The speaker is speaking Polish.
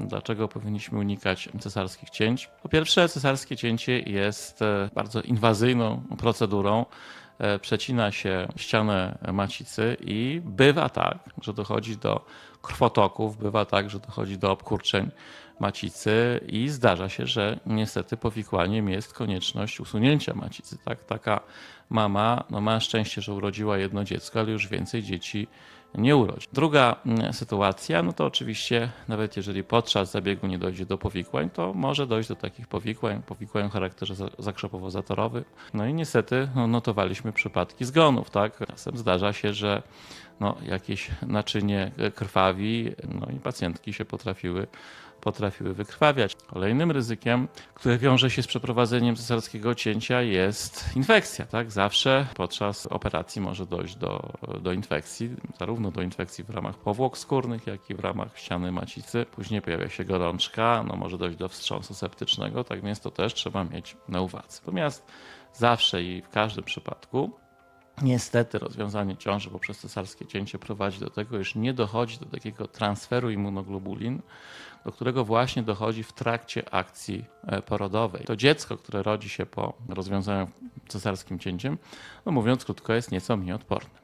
dlaczego powinniśmy unikać cesarskich cięć. Po pierwsze, cesarskie cięcie jest e, bardzo inwazyjną procedurą. E, Przecina się ścianę macicy i bywa tak, że dochodzi do krwotoków, bywa tak, że dochodzi do obkurczeń macicy i zdarza się, że niestety powikłaniem jest konieczność usunięcia macicy. Tak? Taka mama no, ma szczęście, że urodziła jedno dziecko, ale już więcej dzieci nie urodzi. Druga mm, sytuacja, no to oczywiście nawet jeżeli podczas zabiegu nie dojdzie do powikłań, to może dojść do takich powikłań, powikłań o charakterze za- zakrzepowo-zatorowym. No i niestety no, notowaliśmy przypadki zgonów, tak? Czasem zdarza się, że no, jakieś naczynie krwawi, no i pacjentki się potrafiły potrafiły wykrwawiać. Kolejnym ryzykiem, które wiąże się z przeprowadzeniem cesarskiego cięcia jest infekcja. Tak? Zawsze podczas operacji może dojść do, do infekcji, zarówno do infekcji w ramach powłok skórnych, jak i w ramach ściany macicy. Później pojawia się gorączka, no może dojść do wstrząsu septycznego, tak więc to też trzeba mieć na uwadze. Natomiast zawsze i w każdym przypadku Niestety rozwiązanie ciąży poprzez cesarskie cięcie prowadzi do tego, iż nie dochodzi do takiego transferu immunoglobulin, do którego właśnie dochodzi w trakcie akcji e, porodowej. To dziecko, które rodzi się po rozwiązaniu cesarskim cięciem, no mówiąc krótko, jest nieco mniej odporne.